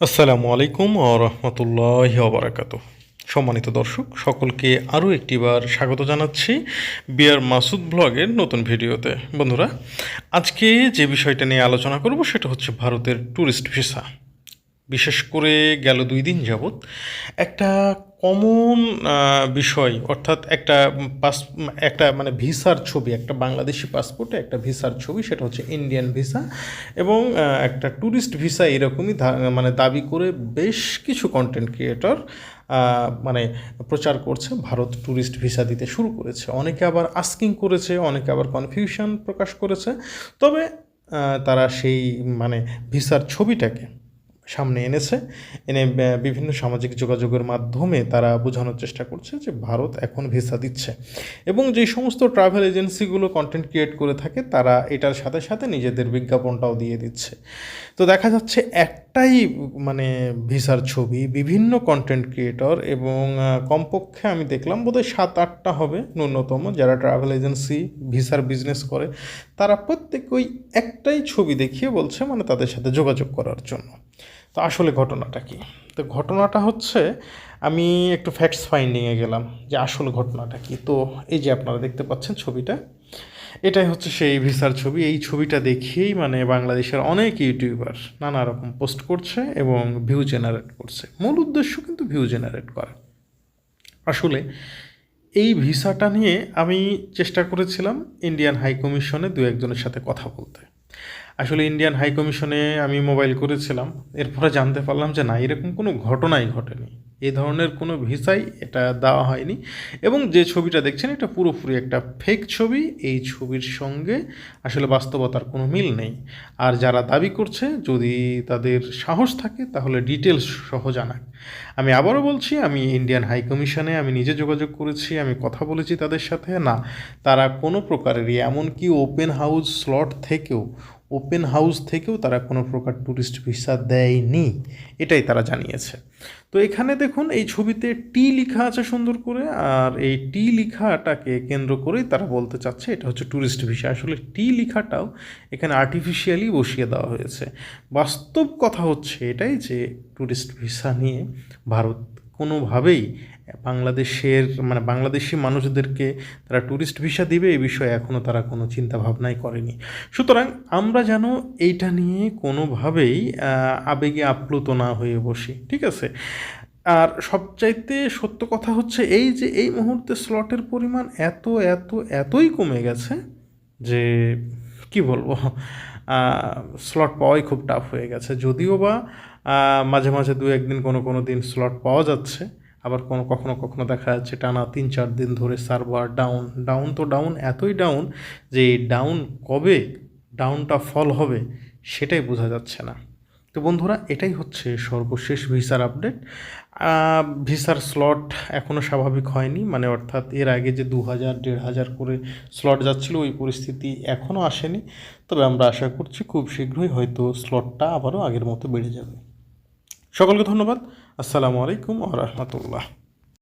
আসসালামু আলাইকুম ও রহমতুল্লাহ ওবরাকাত সম্মানিত দর্শক, সকলকে আরও একটিবার স্বাগত জানাচ্ছি বিয়ার মাসুদ ব্লগের নতুন ভিডিওতে। বন্ধুরা, আজকে যে বিষয়টা নিয়ে আলোচনা করব সেটা হচ্ছে ভারতের ট্যুরিস্ট ভিসা। বিশেষ করে গেল দুই দিন যাবৎ একটা কমন বিষয়, অর্থাৎ একটা পাস, একটা মানে ভিসার ছবি, একটা বাংলাদেশি পাসপোর্টে একটা ভিসার ছবি, সেটা হচ্ছে ইন্ডিয়ান ভিসা এবং একটা ট্যুরিস্ট ভিসা এরকমই মানে দাবি করে বেশ কিছু কন্টেন্ট ক্রিয়েটর মানে প্রচার করছে, ভারত ট্যুরিস্ট ভিসা দিতে শুরু করেছে। অনেকে আবার আস্কিং করেছে, অনেকে আবার কনফিউশন প্রকাশ করেছে। তবে তারা সেই মানে ভিসার ছবিটাকে সামনে এনেছে। এনে বিভিন্ন সামাজিক যোগাযোগের মাধ্যমে তারা বোঝানোর চেষ্টা করছে যে ভারত এখন ভিসা দিচ্ছে। এবং যে সমস্ত ট্রাভেল এজেন্সিগুলো কন্টেন্ট ক্রিয়েট করে থাকে, তারা এটার সাথে সাথে নিজেদের বিজ্ঞাপনটাও দিয়ে দিচ্ছে। তো দেখা যাচ্ছে একটাই মানে ভিসার ছবি, বিভিন্ন কন্টেন্ট ক্রিয়েটর এবং কমপক্ষে আমি দেখলাম বোধহয় সাত আটটা হবে ন্যূনতম যারা ট্রাভেল এজেন্সি ভিসার বিজনেস করে। তারা প্রত্যেক ওই একটাই ছবি দেখিয়ে বলছে মানে তাদের সাথে যোগাযোগ করার জন্য। তো আসলে ঘটনাটা কি? তো ঘটনাটা হচ্ছে, আমি একটু ফ্যাক্টস ফাইন্ডিংয়ে গেলাম যে আসল ঘটনাটা কি। তো এই যে আপনারা দেখতে পাচ্ছেন ছবিটা, এটাই হচ্ছে সেই ভিসার ছবি। এই ছবিটা দেখিয়েই মানে বাংলাদেশের অনেক ইউটিউবার নানা রকম পোস্ট করছে এবং ভিউ জেনারেট করছে। মূল উদ্দেশ্য কিন্তু ভিউ জেনারেট করা। আসলে এই ভিসাটা নিয়ে আমি চেষ্টা করেছিলাম ইন্ডিয়ান হাই কমিশনে দু একজনের সাথে কথা বলতে। আসলে ইন্ডিয়ান হাই কমিশনে আমি মোবাইল করেছিলাম। এরপরে জানতে পারলাম যে না, এরকম কোনো ঘটনাই ঘটেনি। এ ধরনের কোনো ভিসাই এটা দেওয়া হয়নি। এবং যে ছবিটা দেখছেন, এটা পুরোপুরি একটা ফেক ছবি। এই ছবির সঙ্গে আসলে বাস্তবতার কোনো মিল নেই। আর যারা দাবি করছে, যদি তাদের সাহস থাকে, তাহলে ডিটেলস সহ জানাক। আমি আবারও বলছি, আমি ইন্ডিয়ান হাই কমিশনে আমি নিজে যোগাযোগ করেছি, আমি কথা বলেছি তাদের সাথে। না, তারা কোনো প্রকারেরই এমনকি ওপেন হাউস স্লট থেকেও ওপেন হাউস থেকেও তারা কোনো প্রকার ট্যুরিস্ট ভিসা দেয়নি, এটাই তারা জানিয়েছে। তো এখানে দেখুন, এই ছবিতে টি লেখা আছে সুন্দর করে, আর এই টি লেখাটাকে কেন্দ্র করেই তারা বলতে চাচ্ছে, এটা হচ্ছে ট্যুরিস্ট ভিসা। আসলে টি লেখাটাও এখানে আর্টিফিশিয়ালি বসিয়ে দেওয়া হয়েছে। বাস্তব কথা হচ্ছে এটাই যে ট্যুরিস্ট ভিসা নিয়ে ভারত কোনোভাবেই বাংলাদেশের মানে বাংলাদেশি মানুষদেরকে তারা ট্যুরিস্ট ভিসা দিবে এই বিষয়ে এখনও তারা কোনো চিন্তা ভাবনাই করেনি। সুতরাং আমরা যেন এইটা নিয়ে কোনোভাবেই আবেগে আপ্লুত না হয়ে বসি, ঠিক আছে? আর সবচাইতে সত্য কথা হচ্ছে এই যে এই মুহূর্তে স্লটের পরিমাণ এত এত, এতই কমে গেছে যে কি বলব? স্লট পাওয়াই খুব টাফ হয়ে গেছে। যদিও বা মাঝে মাঝে দু একদিন কোনো কোনো দিন স্লট পাওয়া যাচ্ছে, আবার কোনো কখনো কখনো দেখা যাচ্ছে টানা তিন চার দিন ধরে সার্ভার ডাউন ডাউন তো ডাউন এতই ডাউন যে ডাউন কবে ডাউনটা ফল হবে, সেটাই বোঝা যাচ্ছে না। তো বন্ধুরা, এটাই হচ্ছে সর্বশেষ ভিসার আপডেট। ভিসার স্লট এখনও স্বাভাবিক হয়নি মানে অর্থাৎ এর আগে যে দু হাজার, দেড় হাজার করে স্লট যাচ্ছিল, ওই পরিস্থিতি এখনও আসেনি। তবে আমরা আশা করছি খুব শীঘ্রই হয়তো স্লটটা আবারও আগের মতো বেড়ে যাবে। সকলকে ধন্যবাদ। আসসালামু আলাইকুম আ রহমতুল্লাহ।